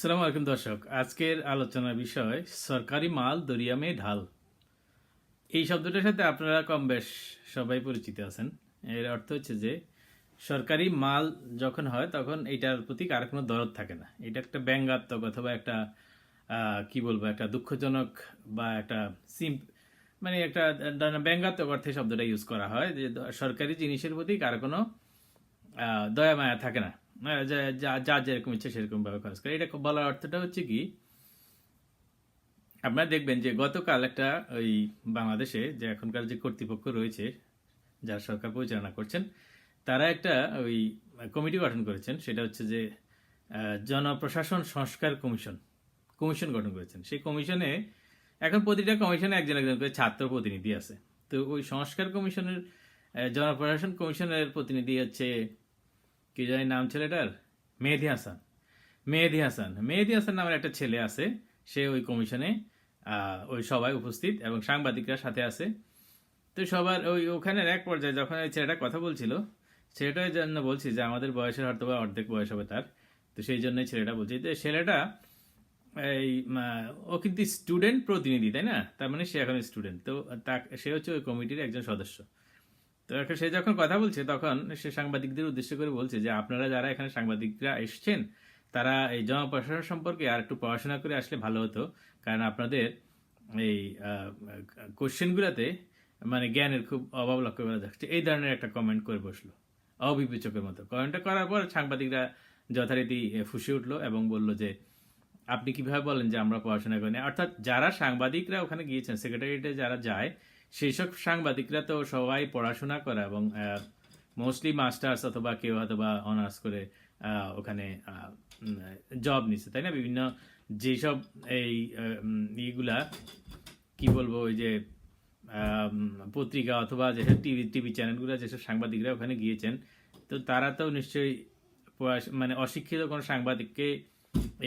আসসালামু আলাইকুম দর্শক। আজকের আলোচনার বিষয়, সরকারি মাল দরিয়ামে ঢাল। এই শব্দটার সাথে আপনারা কম বেশ সবাই পরিচিত আছেন। এর অর্থ হচ্ছে যে, সরকারি মাল যখন হয়, তখন এটার প্রতি কার কোনো দরদ থাকে না। এটা একটা ব্যঙ্গাত্মক অথবা একটা কি বলব, একটা দুঃখজনক বা একটা সিম মানে একটা ব্যঙ্গাত্মক অর্থে শব্দটা ইউজ করা হয় যে, সরকারি জিনিসের প্রতি কার কোনো দয়া মায়া থাকে না। যা- যা- যার যেরকম ইচ্ছে সেরকম ভাবে খরচ করে। এটা বলার অর্থটা হচ্ছে কি, আপনারা দেখবেন যে গতকাল একটা ওই বাংলাদেশে যে এখনকার যে কর্তৃপক্ষ রয়েছে, যারা সরকার পরিচালনা করছেন, তারা একটা ওই কমিটি গঠন করেছেন। সেটা হচ্ছে যে জনপ্রশাসন সংস্কার কমিশন কমিশন গঠন করেছেন। সেই কমিশনে এখন প্রতিটা কমিশনে একজন একজন করে ছাত্র প্রতিনিধি আছে। তো ওই সংস্কার কমিশনের জনপ্রশাসন কমিশনের প্রতিনিধি হচ্ছে কি জানি নাম ছেলেটার? মেহেদি হাসান। মেহেদি হাসান। মেহেদি হাসান নামের একটা ছেলে আছে, সে ওই কমিশনে ওই সবাই উপস্থিত এবং সাংবাদিকরা সাথে আছে। তো সবার ওই ওখানের এক পর্যায়ে যখন ওই ছেলেটা কথা বলছিল, ছেলেটার জন্য বলছি যে আমাদের বয়সের হয়তো বা অর্ধেক বয়স হবে তার। তো সেই জন্যই ছেলেটা বলছি যে ছেলেটা এই ও কিন্তু স্টুডেন্ট প্রতিনিধি, তাই না? তার মানে সে এখন স্টুডেন্ট তো তা সে হচ্ছে ওই কমিটির একজন সদস্য। তো এখন সে যখন কথা বলছে, তখন সে সাংবাদিকদের উদ্দেশ্য করে বলছে যে, আপনারা যারা এখানে সাংবাদিকরা এসছেন, তারা এই জনপ্রশাসন সম্পর্কে আর একটু পড়াশোনা করে আসলে ভালো হতো। কারণ আপনাদের এই কোশ্চেনগুলোতে মানে জ্ঞানের খুব অভাব লক্ষ্য করা যাচ্ছে। এই ধরনের একটা কমেন্ট করে বসল, অবিবেচকের মতো। কমেন্টটা করার পর সাংবাদিকরা যথারীতি ফুসে উঠল এবং বলল যে, আপনি কীভাবে বলেন যে আমরা পড়াশোনা করি? অর্থাৎ যারা সাংবাদিকরা ওখানে গিয়েছেন সেক্রেটারিয়েটে যারা যায় সেই সব সাংবাদিকরা তো সবাই পড়াশোনা করে এবং মোস্টলি মাস্টার্স অথবা কেউ অথবা অনার্স করে ওখানে জব নিচ্ছে তাই না? বিভিন্ন যেসব এই ইগুলা, কি বলব, ওই যে পত্রিকা অথবা যেসব টিভি টিভি চ্যানেলগুলো যেসব সাংবাদিকরা ওখানে গিয়েছেন, তো তারা তো নিশ্চয়ই মানে অশিক্ষিত কোনো সাংবাদিককে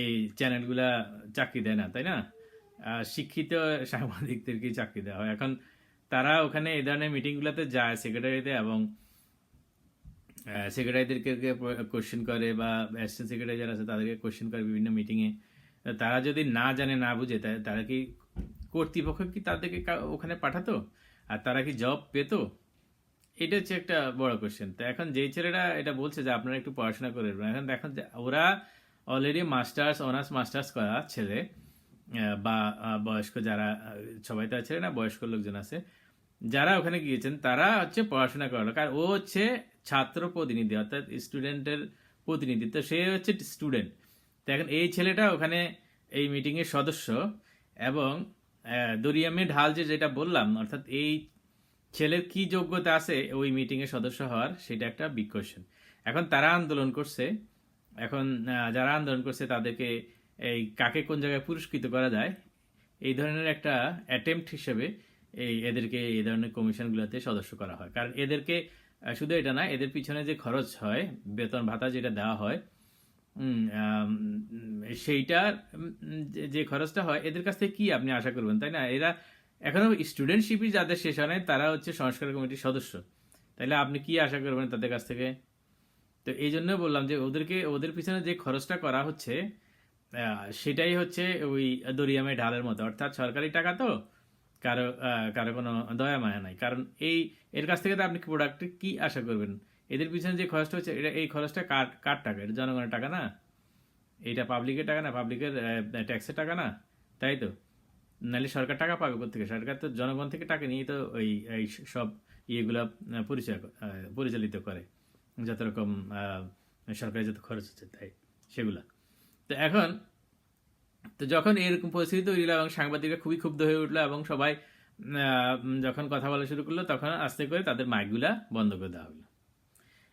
এই চ্যানেলগুলা চাকরি দেয় না, তাই না? শিক্ষিত সাংবাদিকদেরকে চাকরি দেওয়া হয়। এখন তারা ওখানে এই ধরনের মিটিংগুলোতে যায় সেক্রেটারিতে এবং সেক্রেটারিদেরকে কোশ্চেন করে বা অ্যাসিস্ট্যান্ট সেক্রেটারি যারা আছে তাদেরকে কোশ্চেন করে বিভিন্ন মিটিংয়ে তারা যদি না জানে, না বুঝে তারা কি কর্তৃপক্ষ কি তাদেরকে ওখানে পাঠাতো? আর তারা কি জব পেতো? এটা হচ্ছে একটা বড় কোশ্চেন তো এখন যেই ছেলেরা এটা বলছে যে আপনারা একটু পড়াশোনা করে এখন দেখেন ওরা অলরেডি মাস্টার্স অনার্স মাস্টার্স করা ছেলে। বা বয়স্ক যারা সবাই তো আছে না, বয়স্ক লোকজন আছে, যারা ওখানে গিয়েছেন, তারা হচ্ছে পড়াশোনা করালো। কারণ ও হচ্ছে ছাত্র প্রতিনিধি, অর্থাৎ স্টুডেন্টের প্রতিনিধি। তো সে হচ্ছে স্টুডেন্ট। তো এখন এই ছেলেটা ওখানে এই মিটিংয়ের সদস্য এবং দরিয়ামে ঢাল যে যেটা বললাম, অর্থাৎ এই ছেলের কি যোগ্যতা আছে ওই মিটিংয়ে সদস্য হওয়ার, সেটা একটা বিগ কোয়েশ্চেন এখন তারা আন্দোলন করছে। এখন যারা আন্দোলন করছে তাদেরকে এই কাকে কোন জায়গায় পুরস্কৃত করা যায়, এই ধরনের একটা অ্যাটেম্পট হিসেবে এই এদেরকে এই ধরনের কমিশনগুলোতে সদস্য করা হয়। কারণ এদেরকে শুধু এটা না, এদের পিছনে যে খরচ হয়, বেতন ভাতা যেটা দেওয়া হয় সেইটার যে- খরচটা হয়, এদের কাছ থেকে কি আপনি আশা করবেন, তাই না? এরা এখনও স্টুডেন্টশিপই যাদের শেষ হয় তারা হচ্ছে সংস্কার কমিটির সদস্য। তাইলে আপনি কি আশা করবেন তাদের কাছ থেকে? তো এই জন্য বললাম যে ওদেরকে, ওদের পিছনে যে খরচটা করা হচ্ছে সেটাই হচ্ছে ওই দরিয়ামে ঢালের মতো। অর্থাৎ সরকারি টাকা তো কারও কারও কোনো দয়া মায়া নাই। কারণ এই, এর কাছ থেকে তো আপনি প্রোডাক্টে কি আশা করবেন? এদের পিছনে যে খরচটা হচ্ছে, এটা, এই খরচটা কার কার টাকা? এটা জনগণের টাকা না? এটা পাবলিকের টাকা না? পাবলিকের ট্যাক্সের টাকা না? তাই তো? নাহলে সরকার টাকা পাবে থেকে সরকার তো জনগণ থেকে টাকা নিয়ে তো ওই, এই সব ইয়েগুলা পরিচয় পরিচালিত করে। যত রকম সরকারি যত খরচ হচ্ছে তাই, সেগুলা। তো এখন, তো যখন এরকম পরিস্থিতি তৈরি হলো এবং সাংবাদিকরা খুবই ক্ষুব্ধ হয়ে উঠল এবং সবাই যখন কথা বলা শুরু করল, তখন আস্তে করে তাদের মাইকগুলা বন্ধ করে দেওয়া হলো।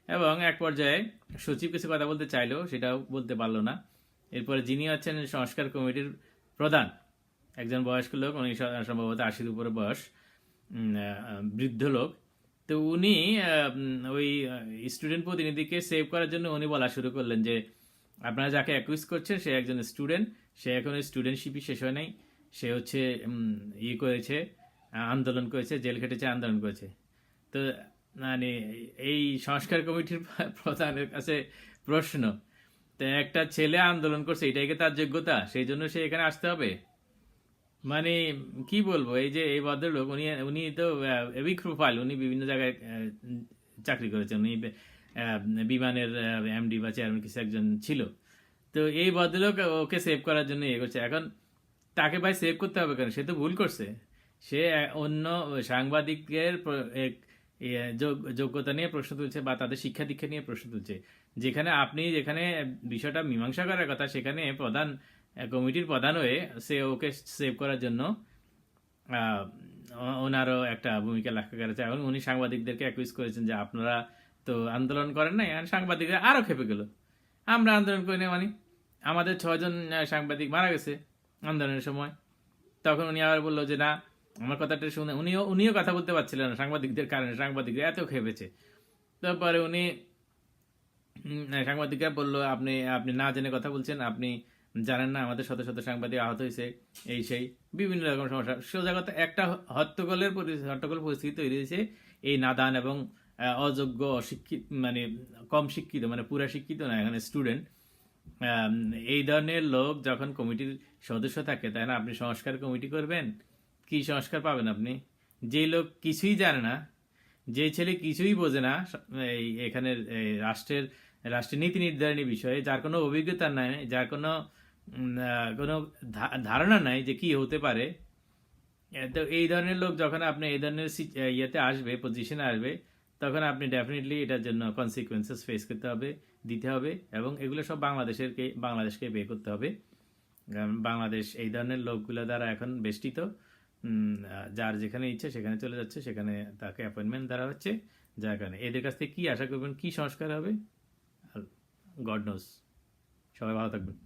এবং এক পর্যায়ে সচিব কিছু কথা বলতে চাইলো, সেটাও বলতে পারল না। এরপরে যিনি হচ্ছেন সংস্কার কমিটির প্রধান, একজন বয়স্ক লোক, উনি সম্ভবত আশির উপরে বয়স বৃদ্ধ লোক। তো উনি ওই স্টুডেন্ট প্রতিনিধিকে সেভ করার জন্য উনি বলা শুরু করলেন যে আপনারা যাকে অ্যাকুইজ করছেন, সে একজন স্টুডেন্ট সে এখন স্টুডেন্টশিপই শেষ হয় নাই। সে হচ্ছে ইয়ে করেছে, আন্দোলন করেছে, জেল খেটেছে, আন্দোলন করেছে। তো মানে এই সংস্কার কমিটির প্রধানের কাছে প্রশ্ন, তো একটা ছেলে আন্দোলন করছে, এটাই কি তার যোগ্যতা? সেই জন্য সে এখানে আসতে হবে। মানে কি বলব, এই যে এই ভদ্রলোক, উনি উনি তো উইক প্রোফাইল উনি বিভিন্ন জায়গায় চাকরি করেছেন। উনি বিমানের এমডি বা চেয়ারম্যান কিছু একজন ছিল। তো এই ভদ্রলোক ওকে সেভ করার জন্য ইয়ে করছে। এখন তাকে ভাই সেভ করতে হবে কেন? সে তো ভুল করছে। সে অন্য সাংবাদিকের এক- যোগ- যোগ্যতা নিয়ে প্রশ্ন তুলছে বা তাদের শিক্ষা দীক্ষা নিয়ে প্রশ্ন তুলছে। যেখানে আপনি যেখানে বিষয়টা মীমাংসা করার কথা, সেখানে প্রধান কমিটির প্রধান হয়ে সে ওকে সেভ করার জন্য ওনারও একটা ভূমিকা রাখা করেছে। এখন উনি সাংবাদিকদেরকে অ্যাকুইজ করেছেন যে আপনারা তো আন্দোলন করেন নাই, আর সাংবাদিকরা আরও খেপে গেল। আমরা আন্দোলন করি না মানে? আমাদের ছজন সাংবাদিক মারা গেছে আন্দোলনের সময়। তখন উনি আবার বলল যে, না, আমার কথাটা শুনে উনিও উনিও কথা বলতে পারছিলেন না সাংবাদিকদের কারণে, সাংবাদিকরা এত খেপেছে। তারপরে উনি সাংবাদিকরা বলল, আপনি আপনি না জেনে কথা বলছেন, আপনি জানেন না, আমাদের শত শত সাংবাদিক আহত হয়েছে, এই সেই। বিভিন্ন রকম সমস্যা। সোজা কথা, একটা হট্টগোলের হট্টগোল পরিস্থিতি তৈরি হয়েছে, এই নাদান এবং অযোগ্য অশিক্ষিত মানে কম শিক্ষিত মানে পুরা শিক্ষিত না, এখানে স্টুডেন্ট এই ধরনের লোক যখন কমিটির সদস্য থাকে, তাই না? আপনি সংস্কার কমিটি করবেন? কি সংস্কার পাবেন আপনি? যে লোক কিছুই জানে না, যে ছেলে কিছুই বোঝে না এই এখানের রাষ্ট্রের রাষ্ট্রের নীতি নির্ধারণী বিষয়ে, যার কোনো অভিজ্ঞতা নাই, যার কোনো কোনো ধারণা নাই যে কি হতে পারে তো এই ধরনের লোক যখন আপনি এই ধরনের ইয়েতে আসবে পজিশনে আসবে তখন আপনি ডেফিনেটলি এটার জন্য কনসিকুয়েন্সেস ফেস করতে হবে, দিতে হবে এবং এগুলো সব বাংলাদেশের বাংলাদেশকে বে করতে হবে। কারণ বাংলাদেশ এই ধরনের লোকগুলো দ্বারা এখন বেষ্টিত। যার যেখানে ইচ্ছে সেখানে চলে যাচ্ছে, সেখানে তাকে অ্যাপয়েন্টমেন্ট দেওয়া হচ্ছে। যার কারণে এদের কাছ থেকে কি আশা করবেন, কি সংস্কার হবে? গড নোস সবাই ভালো থাকবেন।